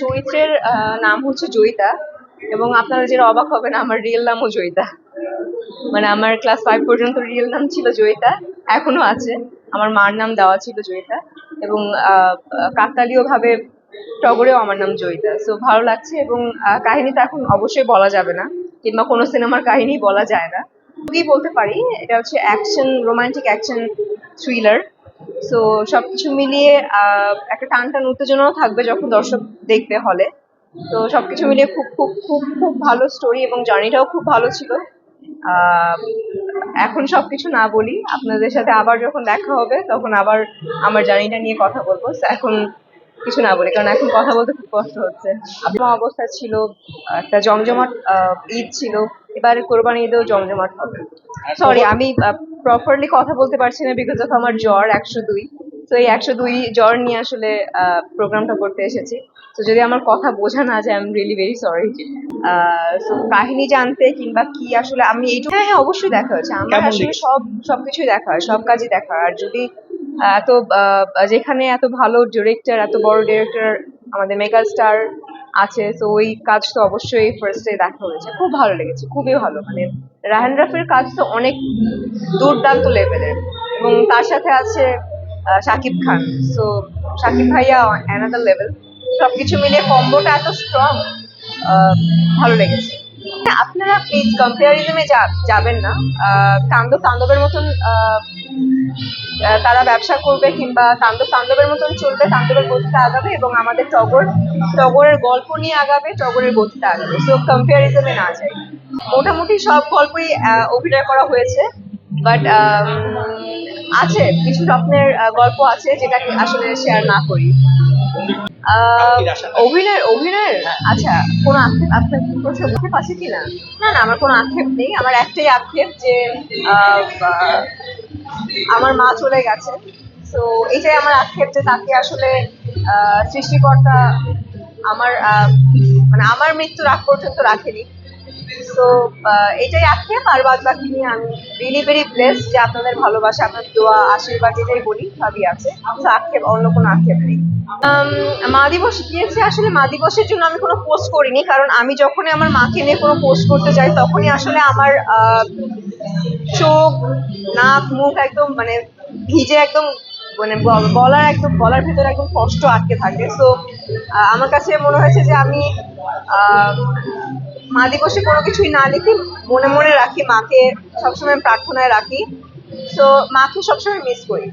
চরিত্রের নাম হচ্ছে জয়িতা, এবং আপনারা যেটা অবাক হবেন, আমার রিয়েল নামও জয়িতা। মানে আমার ক্লাস ফাইভ পর্যন্ত রিয়েল নাম ছিল জয়িতা, এখনও আছে। আমার মার নাম দেওয়া ছিল জয়িতা, এবং কাকতালীয় ভাবে টগরেও আমার নাম জয়িতা। সো ভালো লাগছে, এবং কাহিনী তো এখন অবশ্যই বলা যাবে না, কিংবা কোনো সিনেমার কাহিনী বলা যায় না। বলতে পারি, এটা হচ্ছে action romantic action thriller so সবকিছু মিলিয়ে একটা টান টান উত্তেজনাও থাকবে যখন দর্শক দেখবে হলে তো সবকিছু মিলিয়ে খুব খুব খুব খুব ভালো স্টোরি এবং জার্নিটাও খুব ভালো ছিল। এখন সব কিছু না বলি, আপনাদের সাথে আবার যখন দেখা হবে, তখন আবার আমার জার্নিটা নিয়ে কথা বলব। এখন কিছু না বলি কারণ এখন কথা বলতে খুব কষ্ট হচ্ছে। অবস্থা ছিল একটা জমজমাট ঈদ ছিল এবার কোরবানি ঈদেও জমজমাট হবে। সরি আমি প্রপারলি কথা বলতে পারছি না বিকজ অফ আমার জ্বর একশো দুই। তো এই একশো দুই জ্বর নিয়ে আসলে প্রোগ্রামটা করতে এসেছি। তো যদি আমার কথা বোঝা না যায় I am really very sorry so কাহিনী জানতে কিংবা কি আসলে আমি এইটুকু হ্যাঁ হ্যাঁ অবশ্যই দেখা হয়েছে। আমার আসলে সব সবকিছুই দেখা হয় সব কাজই দেখা হয়। আর যদি এত যেখানে এত ভালো ডিরেক্টর এত বড় ডিরেক্টর আমাদের মেগা স্টার আছে, তো ওই কাজ তো অবশ্যই ফার্স্টে দেখা হয়েছে। খুব ভালো লেগেছে, খুবই ভালো। মানে রাহান রাফির কাজ তো অনেক দুর্দান্ত লেভেলের এবং তার সাথে আছে শাকিব খান। সো শাকিব ভাইয়া অ্যানাদার লেভেল সবকিছু মিলিয়ে কম্বোটা এত স্ট্রং ভালো লেগেছে। আপনারা প্লিজ কম্পেয়ারিজমে যাবেন না। তাণ্ডব তাণ্ডবের মতন তারা ব্যবসা করবে কিংবা তাণ্ডব তাণ্ডবের মতন চলবে তাণ্ডবের গতিতে আগাবে এবং আমাদের টগর টগরের গল্প নিয়ে আগাবে টগরের গতিতে আগাবে। সো কম্পেয়ারিজমে না যাই। মোটামুটি সব গল্পই অভিনয় করা হয়েছে বাট আছে কিছু স্বপ্নের গল্প আছে যেটা আসলে শেয়ার না করি। আহ, অভিনয় অভিনয়ের? আচ্ছা কোনো আক্ষেপ আপনার প্রশ্ন না না না আমার কোনো আক্ষেপ নেই। আমার একটাই আক্ষেপ যে আমার মা চলে গেছে। তো এটাই আমার আক্ষেপ যে তাকে আসলে সৃষ্টিকর্তা আমার মানে আমার মৃত্যুর আগ পর্যন্ত রাখেনি। তো এটাই আক্ষেপ, আর বাদ বাকি নিয়ে আমি রিলি ভেরি ব্লেস যে আপনাদের ভালোবাসা আপনার দোয়া, আশীর্বাদ, এটাই বলি সবই আছে। তো আক্ষেপ, অন্য কোনো আক্ষেপ নেই। মা দিবস গিয়েছে আসলে, মা দিবসের জন্য আমি কোনো পোস্ট করিনি, কারণ আমি যখনই আমার মাকে নিয়ে কোনো পোস্ট করতে যাই, তখনই আসলে আমার চোখ, নাক, মুখ একদম মানে ভিজে একদম মানে বলার একদম গলার ভেতরে একদম কষ্ট আটকে থাকে। তো আমার কাছে মনে হয়েছে যে আমি মা দিবসে কোনো কিছুই না লিখি, মনে মনে রাখি, মাকে সবসময় প্রার্থনায় রাখি। সো মাকে সবসময় মিস করি।